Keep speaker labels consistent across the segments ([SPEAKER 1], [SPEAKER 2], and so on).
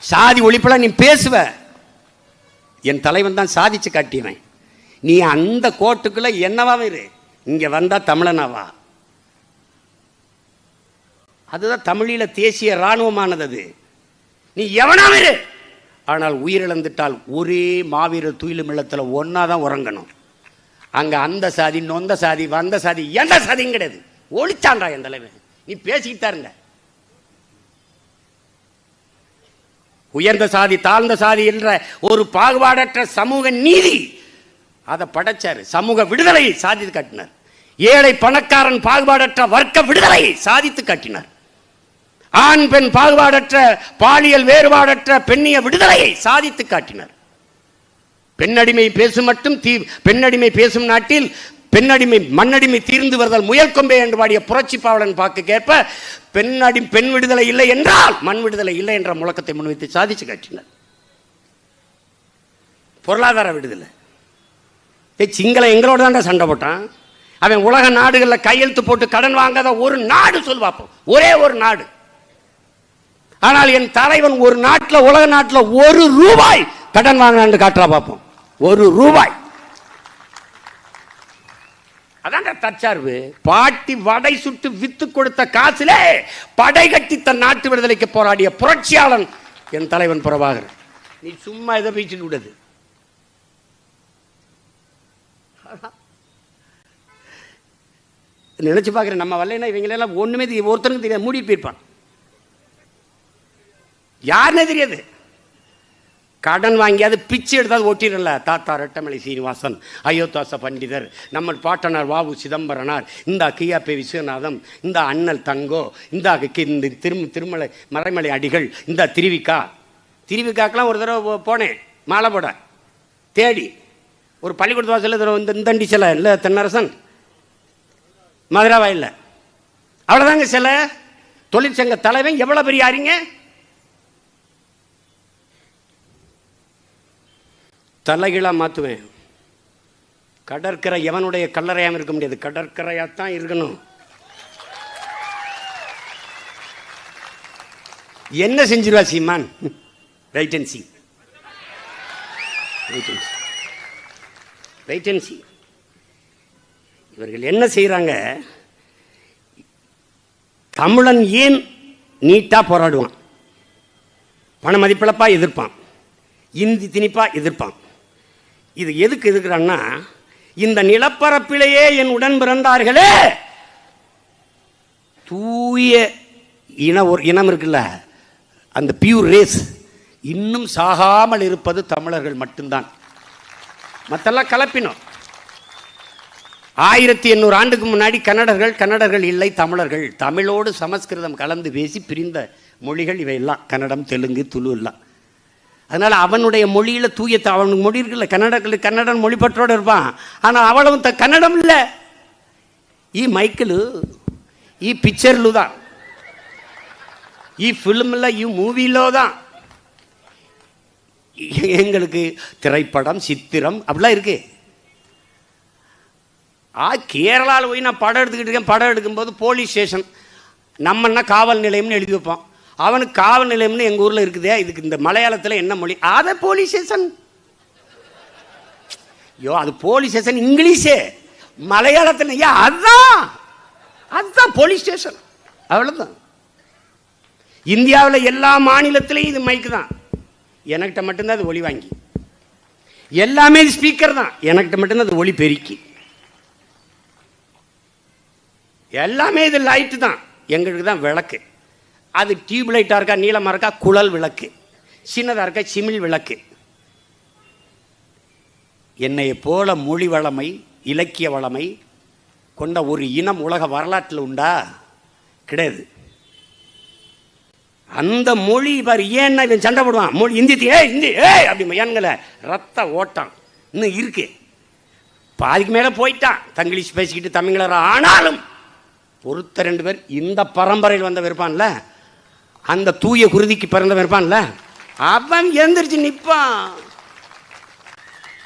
[SPEAKER 1] சாதி ஒழிப்பெல்லாம் நீ பேசுவ. என் தலைவன் தான் சாதிச்சு காட்டியவன். நீ அந்த கோட்டுக்குள்ளே என்னவா இரு. இங்கே வந்தால் தமிழனாவா? அதுதான் தமிழில் தேசிய இராணுவமானது அது. நீ எவனாக இரு. ஆனால் உயிரிழந்துட்டால் ஒரே மாவீரர் துயிலும் இல்லத்தில் ஒன்றா தான் உறங்கணும். அங்கே அந்த சாதி நொந்த சாதி வந்த சாதி எந்த சாதியும் கிடையாது. ஒழிச்சான்றா என் தலைவன். நீ பேசிக்கிட்டாருங்க உயர்ந்த சாதி தாழ்ந்த சாதி என்ற ஒரு பாகுபாடற்ற சமூக நீதி. அதை படைச்சாரு. சமூக விடுதலையை சாதித்து காட்டினார். ஏழை பணக்காரன் பாகுபாடற்ற வர்க்க விடுதலையை சாதித்து காட்டினார். ஆண் பெண் பாகுபாடற்ற பாலியல் வேறுபாடற்ற பெண்ணிய விடுதலையை சாதித்து காட்டினார். பெண்ணடிமை பேசும் மட்டும் தீ பெண்ணடிமை பேசும் நாட்டில் பெண்ணடிமை மண்ணடிமை தீர்ந்து வருதல் முயல் கொம்பே என்று பாடிய புரட்சி பாவலன் பாக்கு கேட்ப பெண்ணடி பெண் விடுதலை இல்லை என்றால் மண் விடுதலை இல்லை என்ற முழக்கத்தை முன்வைத்து சாதிச்சு காட்டினார். பொருளாதார விடுதலை. ஏய் சிங்கள எங்களோட தான்டா சண்டை போட்டான். அவன் உலக நாடுகளில் கையெழுத்து போட்டு கடன் வாங்காத ஒரு நாடு சொல் பார்ப்போம் ஒரே ஒரு நாடு. ஆனால் என் தலைவன் ஒரு நாட்டில் உலக நாட்டில் ஒரு ரூபாய் கடன் வாங்கினான்னு காட்டுறா பார்ப்போம் ஒரு ரூபாய். அதான்டா தற்சார்பு. பாட்டி வடை சுட்டு வித்து கொடுத்த காசுலே படை கட்டி தன் நாட்டு விடுதலைக்கு போராடிய புரட்சியாளன் என் தலைவன் பிரபாகரன் நீ சும்மா இதை பேசிட்டு விடுது நினைச்சு பார்க்குறேன் நம்ம வரலைன்னா இவங்களெல்லாம் ஒண்ணுமே தெரியாது ஒருத்தனுக்கு தெரியாது மூடி போயிருப்பான். யாருன்னே தெரியாது. கடன் வாங்கியாவது பிச்சை எடுத்தாவது ஒட்டிடல தாத்தா ரெட்டமலை சீனிவாசன் அயோத்தாச பண்டிதர் நம்ம பாட்டனார் வாவு சிதம்பரனார் இந்த கியாப்பே விஸ்வநாதம் இந்த அண்ணல் தங்கோ இந்த கி- இந்த திரும் திருமலை மறைமலை அடிகள் இந்த திருவிக்கா. திருவிக்காக்கெலாம் ஒரு தடவை போனேன் மாலை போட. தேடி ஒரு பள்ளிக்கூடத்து வாசல் இந்த இந்த இந்தண்டி சிலை இல்லை தென்னரசன். மதுரா வயலில் அவ்வளோதாங்க சிலை. தொழிற்சங்க தலைவன் எவ்வளோ பெரிய அறிஞர் தலைகீழாக மாற்றுவேன் கடற்கரை எவனுடைய கல்லறையாக இருக்க முடியாது. கடற்கரையாக தான் இருக்கணும். என்ன செஞ்சிருவா Seeman? Right and see wait and see இவர்கள் என்ன செய்கிறாங்க தமிழன் ஏன் நீட்டாக போராடுவான்? பண மதிப்பிழப்பாக எதிர்ப்பான். இந்தி திணிப்பாக எதிர்ப்பான். இது எதுக்கு எதிர்க்கிறான்னா இந்த நிலப்பரப்பிலேயே என் உடன் பிறந்தார்களே! தூய இன ஒரு இனம் இருக்குல்ல அந்த பியூர் ரேஸ் இன்னும் சாகாமல் இருப்பது தமிழர்கள் மட்டும்தான். மற்றெல்லாம் கலப்பினோம். ஆயிரத்தி எண்ணூறு ஆண்டுக்கு முன்னாடி கன்னடர்கள் கன்னடர்கள் இல்லை தமிழர்கள். தமிழோடு சமஸ்கிருதம் கலந்து பேசி பிரிந்த மொழிகள் இவையெல்லாம். கன்னடம் தெலுங்கு துளு எல்லாம். அதனால் அவனுடைய மொழியில் தூயத்தை அவனுக்கு மொழி இருக்குல்ல கன்னடத்தில் கன்னடன் மொழிபற்றோடு இருப்பான். ஆனால் அவளவும் த கன்னடம் இல்லை. ஈ மைக்கிளு ஈ பிக்சர்லு தான். ஈ ஃபிலிமில் ஈ மூவிலோ தான். எங்களுக்கு திரைப்படம் சித்திரம் அப்படிலாம் இருக்குது ஆ கேரளாவில் போய் நான் படம் எடுத்துக்கிட்டு இருக்கேன். படம் எடுக்கும்போது போலீஸ் ஸ்டேஷன் நம்மன்னா காவல் நிலையம்னு எழுதி வைப்போம். அவனுக்கு காவல் நிலையம்னு எங்கள் ஊரில் இருக்குதே இதுக்கு இந்த மலையாளத்தில் என்ன மொழி? அதை போலீஸ் ஸ்டேஷன். ஐயோ அது போலீஸ் ஸ்டேஷன் இங்கிலீஷே. மலையாளத்தில் ஐயா அதுதான். அதுதான் போலீஸ் ஸ்டேஷன். அவ்வளோதான் இந்தியாவில் எல்லா மாநிலத்திலையும் இது மைக்கு தான். எனக்கிட்ட மட்டும்தான் அது ஒளி வாங்கி. எல்லாமே இது ஸ்பீக்கர் தான். எனக்கிட்ட மட்டும்தான் அது ஒளி பெருக்கி. எல்லாமே இது லைட்டு தான். எங்களுக்கு தான் விளக்கு. அது டியூப் லைட்டாக இருக்கா நீளமாக இருக்கா? குழல் விளக்கு. சின்னதாக இருக்கா? சிமிழ் விளக்கு. என்னை போல மொழி வளமை இலக்கிய வளமை கொண்ட ஒரு இனம் உலக வரலாற்றில் உண்டா? கிடையாது. அந்த மொழி பாரு ஏன்னா இவன் சண்டை போடுவான்? மொழி இந்தி ஏ இந்தி ஏ அப்படி ஏன்கள ரத்த ஓட்டம். இன்னும் இருக்கு. பாதிக்கு மேலே போயிட்டான். தங்கிலீஷ் பேசிக்கிட்டு தமிழர் ஆனாலும் பொறுத்த ரெண்டு பேர் இந்த பரம்பரையில் வந்த விருப்பான்ல அந்த தூய குருதிக்கு பிறந்தவன் இருப்பான்ல அவன் எந்திரிச்சு நிற்பான்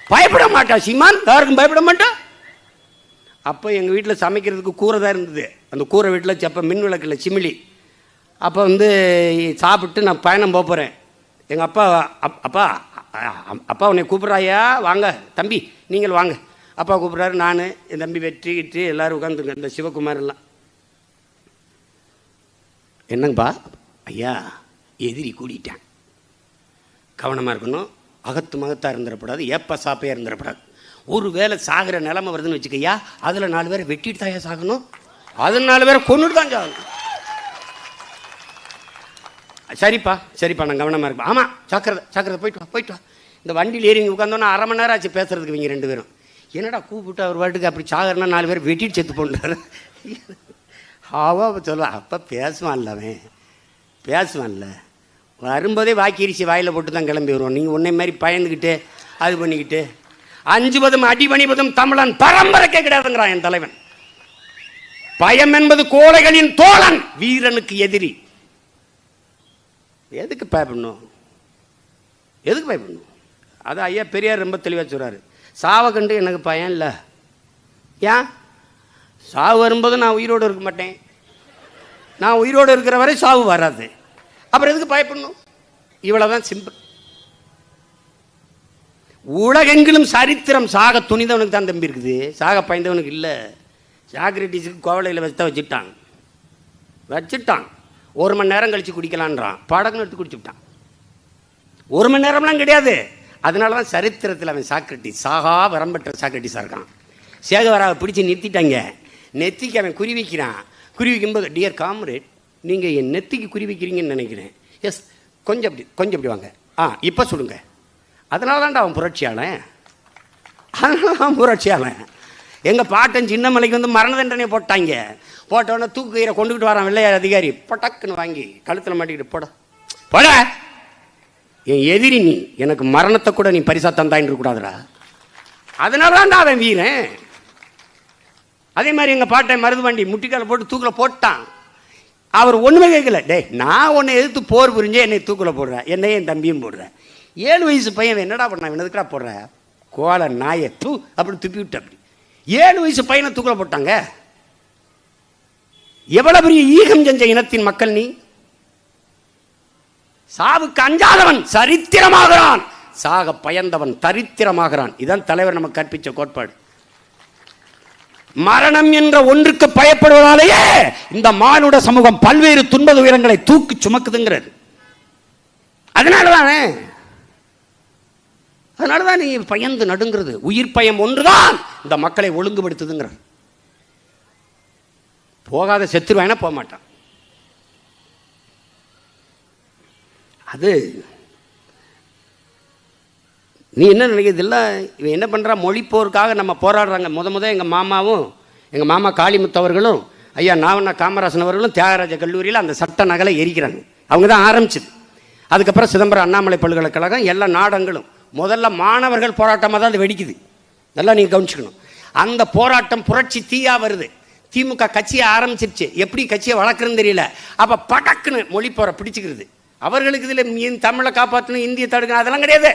[SPEAKER 1] பயப்பட மாட்டான் சீமான். யாருக்கும் பயப்பட மாட்டான் அப்போ எங்கள் வீட்டில் சமைக்கிறதுக்கு கூரை தான் இருந்தது. அந்த கூரை வீட்டில் அப்போ மின் விளக்கில் சிமிலி. அப்போ வந்து சாப்பிட்டு நான் பயணம் போக போகிறேன் எங்கள் அப்பா அப்- அப்பா அப்பா உன்னை கூப்பிட்றாயா? வாங்க தம்பி நீங்கள் வாங்க. அப்பா கூப்பிட்றாரு நான் என் தம்பி வெற்றி கிட்டு எல்லோரும் உட்காந்துருங்க இந்த சிவகுமார் எல்லாம் என்னங்கப்பா? ஐயா எதிரி கூடிட்டேன். கவனமாக இருக்கணும். அகத்து மகத்தாக இருந்துடக்கூடாது ஏப்ப சாப்பையாக இருந்துடக்கூடாது ஒரு வேளை சாகிற நிலமை வருதுன்னு வச்சுக்கையா அதில் நாலு பேரை வெட்டிட்டு தாயா சாகணும். அதில் நாலு பேரை கொண்டுட்டு தான் சாகணும் சரிப்பா சரிப்பா நான் கவனமாக இருப்பேன் ஆமாம் சாக்கிரதை சாக்கிரதை போயிட்டு வா போயிட்டு வா. இந்த வண்டியில் ஏறி இங்கே உட்காந்தோன்னா அரை மணி நேரம் ஆச்சு பேசுறதுக்கு இவங்க ரெண்டு பேரும். என்னடா கூப்பிட்டு அவர் வாட்டுக்கு அப்படி சாகரனா நாலு பேர் வெட்டிட்டு செத்து போனாரு அவ சொல்லுவா அப்போ பேசுவான்ல அவன். பேசுவான்ல. வரும்போதே வாக்கிரிசி வாயில் போட்டு தான் கிளம்பி வருவோம் நீங்கள் உன்னை மாதிரி பயந்துக்கிட்டு அது பண்ணிக்கிட்டு அஞ்சு அஞ்சுவதும் அடிபணிவதும் தமிழன் பரம்பரை கிடையாதுங்கிறான் என் தலைவன். பயம் என்பது கோழைகளின் தோழன் வீரனுக்கு எதிரி. எதுக்கு பயப்படணும் எதுக்கு பயப்படணும் அது ஐயா பெரியார் ரொம்ப தெளிவாக சொல்கிறாரு சாவை கண்டு எனக்கு பயம் இல்லை. ஏன்? சாவு வரும்போது நான் உயிரோடு இருக்க மாட்டேன். நான் உயிரோடு இருக்கிற வரை சாவு வராது. அப்புறம் எதுக்கு பயப்படணும்? இவ்வளவுதான் சிம்பிள் உலகெங்கிலும் சரித்திரம் சாக துணிந்தவனுக்கு தான் தம்பி இருக்குது. சாக பயந்தவனுக்கு இல்லை. சாக்ரட்டிஸுக்கு கோவலையில் வச்சுதான் வச்சுட்டான். வச்சுட்டான். ஒரு மணி நேரம் கழித்து குடிக்கலான்றான். படகுன்னு எடுத்து குடிச்சுட்டான். ஒரு மணி நேரம்லாம் கிடையாது. அதனால தான் சரித்திரத்தில் அவன் சாக்ரட்டிஸ் சாகா வரம்பெற்ற சாக்ரட்டிஸாக இருக்கான். சேகவராவை பிடிச்சி நிறுத்திட்டாங்க. நெத்திக்கு அவன் குறி வைக்கிறான். குறி வைக்கும்போது டியர் காம்ரேட் நீங்கள் என் நெத்திக்கு குறி வைக்கிறீங்கன்னு நினைக்கிறேன். எஸ் கொஞ்சம் அப்படி கொஞ்சம் அப்படி வாங்க. ஆ இப்போ சொல்லுங்க. அதனால தான்டா அவன் புரட்சியாளன். அதனால அவன் புரட்சியாளன். எங்கள் பாட்டன் சின்னமலைக்கு வந்து மரண தண்டனை போட்டாங்க. போட்டவொடனே தூக்கு கயிறை கொண்டுக்கிட்டு வரான் வெள்ளையார் அதிகாரி. பொட்டக்குன்னு வாங்கி கழுத்தில் மாட்டிக்கிட்டு போட. போட. என் எதிரி நீ எனக்கு மரணத்தை கூட நீ பரிசா தந்தாயின்னு கூடாதுடா அதனால தான்டா அவன் வீரன். அதே மாதிரி எங்கள் பாட்டை மருது வண்டி முட்டிக்கால போட்டு தூக்கில் போட்டான். அவர் ஒன்றுமே கேட்கல. டேய் நான் உன்னை எதிர்த்து போர் புரிஞ்சு என்னை தூக்கில் போடுறேன் என்னையும் என் தம்பியும் போடுறேன் ஏழு வயசு பையன் என்னடா பண்ணான்? இவன் போடுற? கோல நாயை தூ அப்படி துப்பி விட்டு அப்படி. ஏழு வயசு பையனை தூக்கில் போட்டாங்க. எவ்வளோ பெரிய ஈகம் செஞ்ச இனத்தின் மக்கள் நீ? சாவுக்கு அஞ்சாதவன் சரித்திரமாகிறான். சாக பயந்தவன் தரித்திரமாகிறான். இதான் தலைவர் நமக்கு கற்பித்த கோட்பாடு. மரணம் என்ற ஒன்றுக்கு பயப்படுவதாலேயே இந்த மானுட சமூகம் பல்வேறு துன்ப உயரங்களை தூக்கி சுமக்குதுங்கிறது. அதனாலதானே? அதனாலதான் நீ பயந்து நடுங்கிறது. உயிர் பயம் ஒன்றுதான் இந்த மக்களை ஒழுங்குபடுத்துதுங்கிறது போகாத செத்துருவானா போக மாட்டான் அது நீ என்ன நினைக்கிறது? இல்லை இவன் என்ன பண்ணுறா மொழிப்போருக்காக நம்ம போராடுறாங்க. முத முத எங்கள் மாமாவும் எங்கள் மாமா காளிமுத்து அவர்களும் ஐயா நாவண்ணா காமராசன் அவர்களும் தியாகராஜ கல்லூரியில் அந்த சட்ட நகலை எரிக்கிறாங்க. அவங்க தான் ஆரம்பிச்சது. அதுக்கப்புறம் சிதம்பரம் அண்ணாமலை பல்கலைக்கழகம் எல்லா நாடங்களும் முதல்ல மாணவர்கள் போராட்டமாக தான் அது வெடிக்குது. நல்லா நீங்கள் கவனிச்சுக்கணும். அந்த போராட்டம் புரட்சி தீயாக வருது. திமுக கட்சியை ஆரம்பிச்சிருச்சு. எப்படி கட்சியை வளர்க்குறதுன்னு தெரியல. அப்போ படக்குன்னு மொழி போற பிடிச்சிக்கிறது. அவர்களுக்கு இதில் தமிழை காப்பாற்றணும் இந்திய தடுக்கணும் அதெல்லாம் கிடையாது.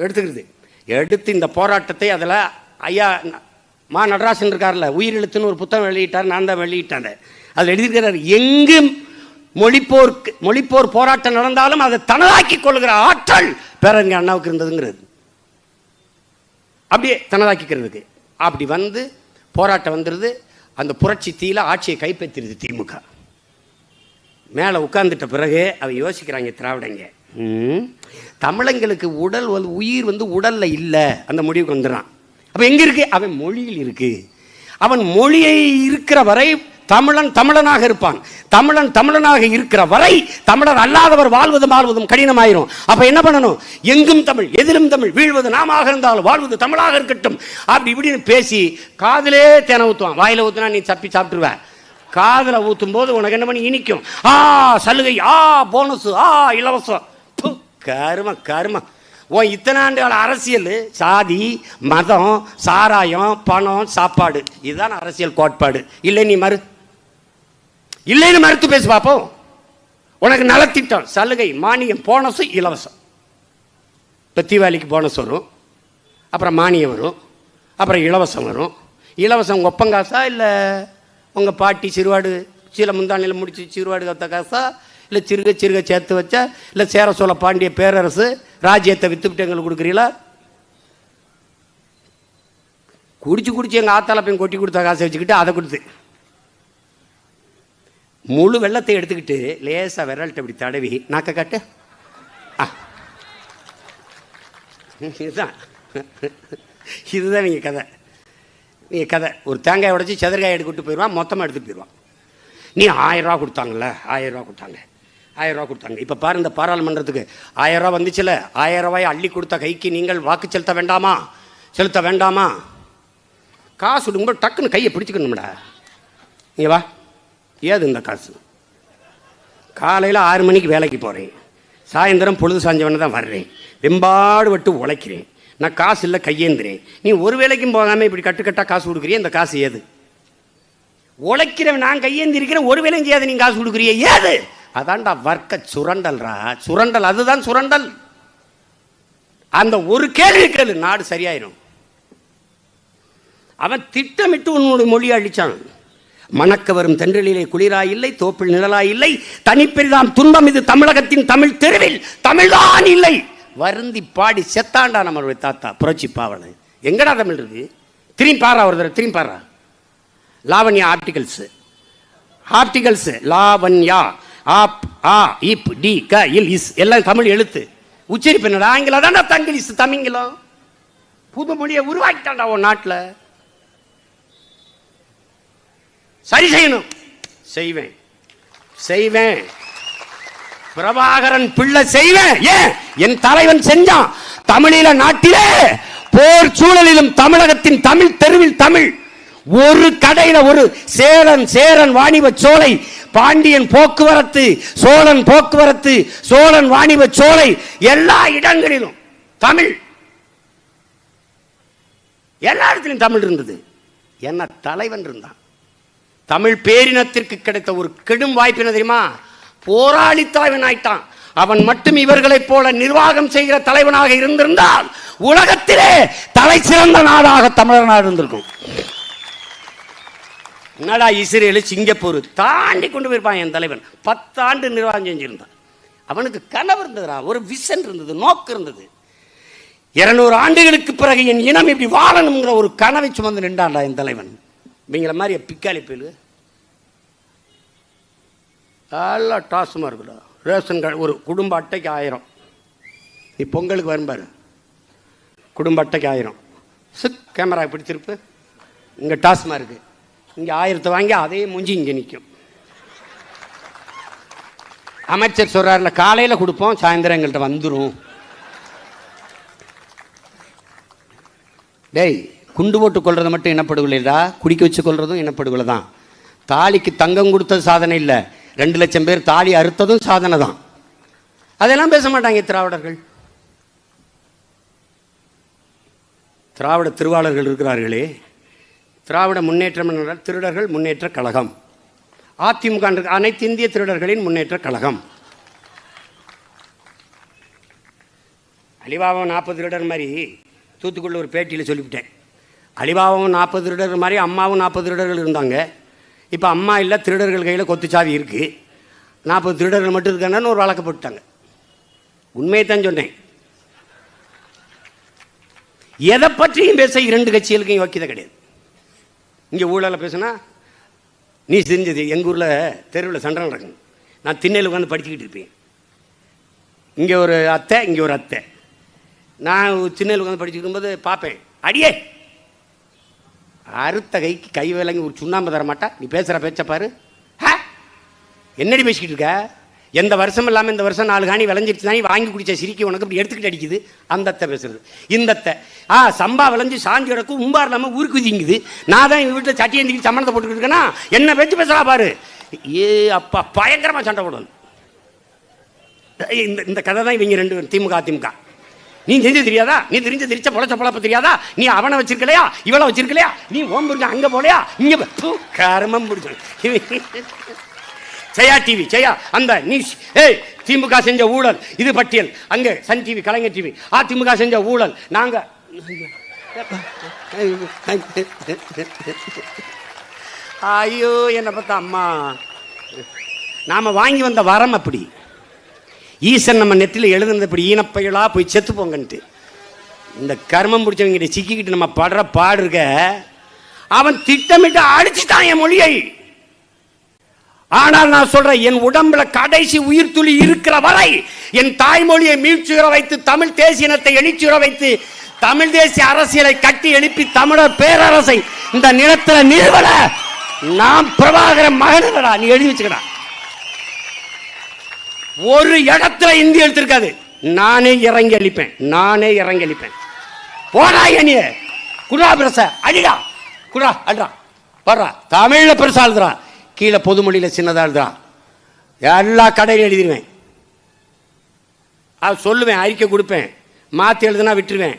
[SPEAKER 1] எடுத்துக்கிறது. எடுத்து இந்த போராட்டத்தை அதில் ஐயா ந- மா நடராசன் இருக்கார்ல உயிரெழுத்துன்னு ஒரு புத்தகம் வெளியிட்டார் நான் தான் வெளியிட்டேன் அதை. அதில் எழுதியிருக்கிறார் எங்கும் மொழிப்போர் மொழிப்போர் போராட்டம் நடந்தாலும் அதை தனதாக்கி கொள்கிற ஆற்றல் பேரறிஞர் அண்ணாவுக்கு இருந்ததுங்கிறது. அப்படியே தனதாக்கிக்கிறதுக்கு. அப்படி வந்து போராட்டம் வந்துடுது அந்த புரட்சி தீயில ஆட்சியை கைப்பற்றிடுது திமுக. மேலே உட்கார்ந்துட்ட பிறகு அவ யோசிக்கிறாங்க திராவிடங்க. ம், தமிழங்களுக்கு உடல் வந்து உயிர் வந்து உடல்ல இல்லை. அந்த முடிவுக்கு வந்துடுறான். அப்போ எங்கே இருக்கு? அவன் மொழியில் இருக்கு. அவன் மொழியை இருக்கிற வரை தமிழன் தமிழனாக இருப்பான். தமிழன் தமிழனாக இருக்கிற வரை தமிழர் அல்லாதவர் வாழ்வதும் வாழ்வதும் கடினமாயிரும். அப்ப என்ன பண்ணணும்? எங்கும் தமிழ் எதிலும் தமிழ் வீழ்வது நாமாக இருந்தாலும் வாழ்வது தமிழாக இருக்கட்டும். அப்படி இப்படின்னு பேசி காதிலே தேனை ஊற்றுவான் வாயில ஊத்துனா நீ சப்பி சாப்பிட்டுருவேன் காதுல ஊற்றும் போது உனக்கு என்ன பண்ணி இனிக்கும்? ஆ சலுகை. ஆ போனஸ் ஆ இலவசம். கரும கரும. உன் இத்தனை ஆண்டு கால அரசியல் சாதி மதம் சாராயம் பணம் சாப்பாடு. இதுதான் அரசியல் கோட்பாடு. இல்லை நீ மறு இல்லைன்னு மறுத்து பேசி பார்ப்போம் உனக்கு நலத்திட்டம் சலுகை மானியம் போனஸும் இலவசம். இப்போ தீபாவளிக்கு போனஸ் வரும். அப்புறம் மானியம் வரும். அப்புறம் இலவசம் வரும். இலவசம் ஒப்பங்காசா இல்லை உங்கள் பாட்டி சிறுவாடு சீல முந்தானியில் முடிச்சு சிறுவாடு கத்த காசா? இல்லை சிறுக சிறுக சேர்த்து வச்சா இல்லை சேர சோழ பாண்டிய பேரரசு ராஜ்யத்தை வித்துவிட்டு எங்களுக்கு கொடுக்குறீங்களா? குடிச்சு குடிச்சு எங்கள் ஆத்தால போய் கொட்டி கொடுத்த காசை வச்சுக்கிட்டு அதை கொடுத்து. முழு வெள்ளத்தை எடுத்துக்கிட்டு லேசாக விரல்கிட்ட இப்படி தடவி நாக்க காட்டு. ஆ. இதுதான். இதுதான் நீங்கள் கதை. நீங்கள் கதை. ஒரு தேங்காய் உடச்சி செதற்காய் எடுத்துட்டு போயிடுவான் மொத்தமாக எடுத்துகிட்டு போயிடுவான். நீ ஆயிரம் ரூபா கொடுத்தாங்கல்ல ஆயிரம் ரூபா கொடுத்தாங்க. ஆயிரரூவா கொடுத்தாங்க. இப்போ பாரு இந்த பாராளுமன்றத்துக்கு. ஆயிரரூவா வந்துச்சுல. ஆயிரரூவாயை அள்ளி கொடுத்த கைக்கு நீங்கள் வாக்கு செலுத்த வேண்டாமா? செலுத்த வேண்டாமா? காசு விடும்போது டக்குன்னு கையை பிடிச்சிக்கணும்டா. இங்கே வா. ஏது இந்த காசு? காலையில் ஆறு மணிக்கு வேலைக்கு போகிறேன் சாயந்தரம் பொழுது சாஞ்சவன தான் வர்றேன். வெம்பாடு விட்டு உழைக்கிறேன். நான் காசு இல்லை கையேந்துறேன். நீ ஒரு வேலைக்கும் போகாமல் இப்படி கட்டுக்கட்டாக காசு கொடுக்குறிய? இந்த காசு ஏது? உழைக்கிறவன் நான் கையேந்திருக்கிறேன் ஒரு வேலையும் செய்யாத நீ காசு கொடுக்குறிய? ஏது? அதான்டா வர்க்க சுரண்டல்ரா சுரண்டல் அதுதான் சுரண்டல். அந்த ஒரு கேள்வி கேளு நாடு சரியாயிரும். அவன் திட்டமிட்டு உன்னோட மொழியை அழிச்சான். மணக்க வரும் தென்றலிலே குளிராய் இல்லை தோப்பில் நிழலாய் இல்லை தனிப்பெரிதாம் துன்பம் இது தமிழகத்தின் தமிழ் தெருவில் தமிழ்தான் இல்லை. வருந்தி பாடி செத்தாண்டா நம்மளுடைய தாத்தா புரட்சி பாவனை எங்கடா தமிழ் இருக்கு? திரும்பி பாரா ஒரு தடவை திரும்பி பாரா லாவண்யா ஆர்டிகல்ஸ். ஆர்டிகல்ஸ் லாவண்யா. ஆப் ஆ இப் டி க இல் இஸ் எல்லாம் தமிழ் எழுத்து. உச்சரிப்பு என்னடா? ஆங்கிலம் தான்டா தங்கிலீஷ் தமிங்கிலம். புது மொழியை உருவாக்கிட்டான்டா உன் நாட்டில். சரி செய்யணும். செய்வேன். செய்வேன். பிரபாகரன் பிள்ளை செய்வேன். ஏன்? என் தலைவன் செஞ்சான். தமிழீழ நாட்டிலே போர் சூழலிலும் தமிழகத்தின் தமிழ் தெருவில் தமிழ். ஒரு கடையில ஒரு சேரன் சேரன் வாணிப சோலை பாண்டியன் போக்குவரத்து சோழன் போக்குவரத்து சோழன் வாணிப சோலை எல்லா இடங்களிலும் தமிழ். எல்லா இடத்திலும் தமிழ் இருந்தது. என்ன தலைவன் இருந்தான். தமிழ் பேரினத்திற்கு கிடைத்த ஒரு கெடும் வாய்ப்பு என்ன தெரியுமா? போராளி தலைவன் ஆயிட்டான். அவன் மட்டும் இவர்களைப் போல நிர்வாகம் செய்கிற தலைவனாக இருந்திருந்தால் உலகத்திலே தலை சிறந்த நாடாக தமிழர் நாடு இருந்திருக்கும். என்னடா இஸ்ரேலு சிங்கப்பூர் தாண்டி கொண்டு போயிருப்பான் என் தலைவன். பத்தாண்டு நிர்வாகம் செஞ்சுருந்தான். அவனுக்கு கனவு இருந்ததுடா ஒரு விஷன் இருந்தது நோக்கு இருந்தது. இருநூறு ஆண்டுகளுக்கு பிறகு என் இனம் இப்படி வாழணுங்கிற ஒரு கனவை சுமந்து நின்றான்டா என் தலைவன். இவங்கள மாதிரி பிக்காளி போயிடு நல்லா டாஸ்மாக இருக்குடா. ரேஷன் கார்டு ஒரு குடும்ப அட்டைக்கு ஆயிரம். நீ பொங்கலுக்கு வரும்பாரு குடும்ப அட்டைக்கு ஆயிரம். சிக் கேமரா இப்படி திருப்பு இங்கே டாஸ்மாக இருக்குது இங்கே ஆயிரத்தை வாங்கி அதே மூஞ்சி இங்கே நிற்கும் அமைச்சர் சொல்கிறாருல காலையில் கொடுப்போம் சாயந்தரம் எங்கள்கிட்ட வந்துடும் டேய் குண்டு போட்டு கொள்வது மட்டும் இனப்படுகொலைடா குடிக்க வச்சு கொள்றதும் இனப்படுகொலை தான். தாலிக்கு தங்கம் கொடுத்தது சாதனை இல்லை. ரெண்டு லட்சம் பேர் தாலி அறுத்ததும் சாதனை தான். அதெல்லாம் பேச மாட்டாங்க திராவிடர்கள். திராவிட திருவாளர்கள் இருக்கிறார்களே. திராவிட முன்னேற்றம் என்றால் திருடர்கள் முன்னேற்ற கழகம். அதிமுக அனைத்து இந்திய திருடர்களின் முன்னேற்ற கழகம். அலிபாபா நாற்பது திருடர் மாதிரி தூத்துக்குள்ள ஒரு பேட்டியில் சொல்லிவிட்டேன். அலிபாபாவும் நாற்பது திருடர் மாதிரி அம்மாவும் நாற்பது திருடர்கள் இருந்தாங்க. இப்போ அம்மா இல்லை திருடர்கள் கையில் கொத்துச்சாவி இருக்குது நாற்பது திருடர்கள் மட்டும் இருக்காங்கன்னு ஒரு வழக்கு போட்டாங்க உண்மையை தான் சொன்னேன். எதை பற்றியும் பேச இரண்டு கட்சிகளுக்கும் யோக்கியதை கிடையாது. இங்கே ஊழலை பேசுனா நீ தெரிஞ்சது எங்கள் ஊரில் தெருவில் சண்டை நடக்கும் நான் திண்ணையில் உட்காந்து படிச்சுக்கிட்டு இருப்பேன். இங்கே ஒரு அத்தை இங்கே ஒரு அத்தை. நான் திண்ணையில் உட்காந்து படிச்சுக்கும்போது பார்ப்பேன். அடியே! அறுத்த கைக்கு கை விலங்கி ஒரு சுண்ணாம்பு தர மாட்டா. நீ பேசுகிற பேச்ச பாரு. ஹ? என்னடி பேசிக்கிட்டு இருக்க? எந்த வருஷம் இல்லாமல் இந்த வருஷம் நாலு காணி விளைஞ்சிருச்சு நீ வாங்கி குடிச்ச சிரிக்கி உனக்கு இப்படி எடுத்துக்கிட்டு அடிக்குது. அந்த அத்தை பேசுறது. இந்தத்தை. ஆ சம்பா விளைஞ்சு சாஞ்சி கிடக்கும் உம்பார் இல்லாமல் ஊருக்கு திங்குது நான் தான் எங்கள் வீட்டில் சட்டி ஏந்திக்கு சம்மணத்தை போட்டுக்கிட்டு இருக்கேன்னா என்ன பேச்சு பேசுகிறா பாரு. ஏ அப்பா பயங்கரமாக சண்டை போடணும் இந்த இந்த கதை தான் இவங்க ரெண்டு பேரும் திமுக அதிமுக. நீ தெரிஞ்சு தெரியாதா? நீ தெரிஞ்ச தெரிச்ச பொழைச்ச பொழப்ப தெரியாதா? நீ அவனை வச்சிருக்கலையா? இவளை வச்சிருக்கலையா? நீ ஓம் அங்கே அங்க போலையா? இங்க போ. கருமம் ஜெயா டிவி ஜெயா அந்த நியூஸ். ஏய் திமுக செஞ்ச ஊழல் இது பட்டியல். அங்கே Sun TV Kalaignar TV. AIADMK செஞ்ச ஊழல். நாங்கள் ஐயோ என்னை பார்த்தா அம்மா. நாம் வாங்கி வந்த வரம் அப்படி. ஈசன் நம்ம நெத்தில எழுதுனது இப்படி ஈனப்பைகளா போய் செத்து போங்கன்ட்டு. இந்த கர்மம் பிடிச்சவங்க சிக்கிக்கிட்டு நம்ம படுற பாடு இருக்க அவன் திட்டமிட்டு அடிச்சுட்டான் என் மொழியை. ஆனால் நான் சொல்றேன் என் உடம்புல கடைசி உயிர் துளி இருக்கிற வரை என் தாய்மொழியை மீழ்ச்சியுற வைத்து தமிழ் தேசியனத்தை எழுச்சியுற வைத்து தமிழ் தேசிய அரசியலை கட்டி எழுப்பி தமிழர் பேரரசை இந்த நிலத்தில் நிறுவன நாம் பிரபாகரன் மகனடா நீ எழுதி வச்சுக்கடா. ஒரு இடத்துல இந்தி எழுத்திருக்காது நானே இறங்கி அளிப்பேன் நானே இறங்கி அளிப்பேன் போடா என்னைய. குடா பிரச அடிடா குடா அடிடா போடுறா. தமிழ்ல பெருசா எழுதுறா கீழே பொதுமொழியில் சின்னதாக எழுதுறான். எல்லா கடையிலும் எழுதிடுவேன் அது சொல்லுவேன் அறிக்கை கொடுப்பேன். மாற்றி எழுதுனா விட்டுருவேன்.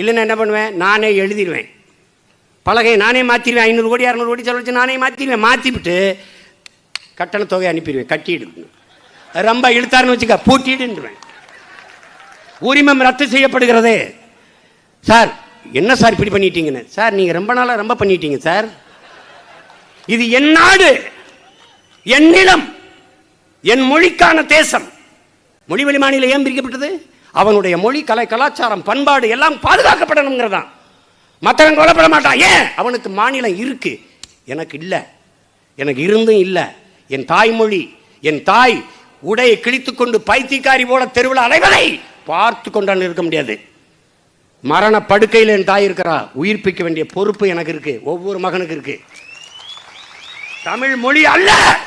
[SPEAKER 1] இல்லைன்னா என்ன பண்ணுவேன்? நானே எழுதிடுவேன் பலகையை நானே மாற்றிடுவேன் ஐநூறு கோடி இரநூறு கோடி செலவழிச்சு நானே மாற்றிடுவேன் மாற்றி விட்டு கட்டண தொகையை அனுப்பிடுவேன். கட்டிடுவேன் ரொம்ப இழுத்தாருன்னு வச்சுக்க பூட்டிடுன்றேன் உரிமம் ரத்து செய்யப்படுகிறதே. சார் என்ன சார் இப்படி பண்ணிட்டீங்கன்னு? சார் நீங்கள் ரொம்ப நாளாக ரொம்ப பண்ணிட்டீங்க சார். இது என் நாடு. என் நிலம் என் மொழிக்கான தேசம். மொழி வழி மாநிலம் ஏன் பிரிக்கப்பட்டது? அவனுடைய மொழி கலை கலாச்சாரம் பண்பாடு எல்லாம் பாதுகாக்கப்படணுங்கிறதான் மற்றவன் கொல்லப்பட மாட்டான். ஏன்? அவனுக்கு மாநிலம் இருக்கு. எனக்கு இல்லை. எனக்கு இருந்தும் இல்லை. என் தாய்மொழி என் தாய் உடையை கிழித்து கொண்டு பைத்தியக்காரி போல தெருவில் அலைவதை பார்த்து கொண்டான் இருக்க முடியாது. மரண படுக்கையில் என் தாய் இருக்கிறா. உயிர்ப்பிக்க வேண்டிய பொறுப்பு எனக்கு இருக்கு. ஒவ்வொரு மகனுக்கு இருக்கு. தமிழ் மொழி அல்ல!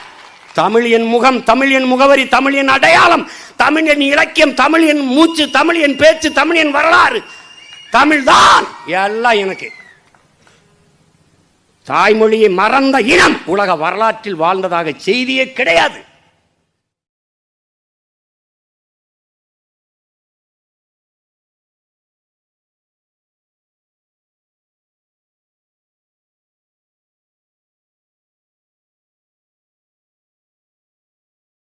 [SPEAKER 1] தமிழ் என் முகம் தமிழ் என் முகவரி தமிழ் என் அடையாளம். தமிழ் என் இலக்கியம் தமிழ் என் மூச்சு தமிழ் என் பேச்சு தமிழ் என் வரலாறு. தமிழ் தான் எல்லாம் எனக்கு. தாய்மொழியை மறந்த இனம் உலக வரலாற்றில் வாழ்ந்ததாக செய்தியே கிடையாது.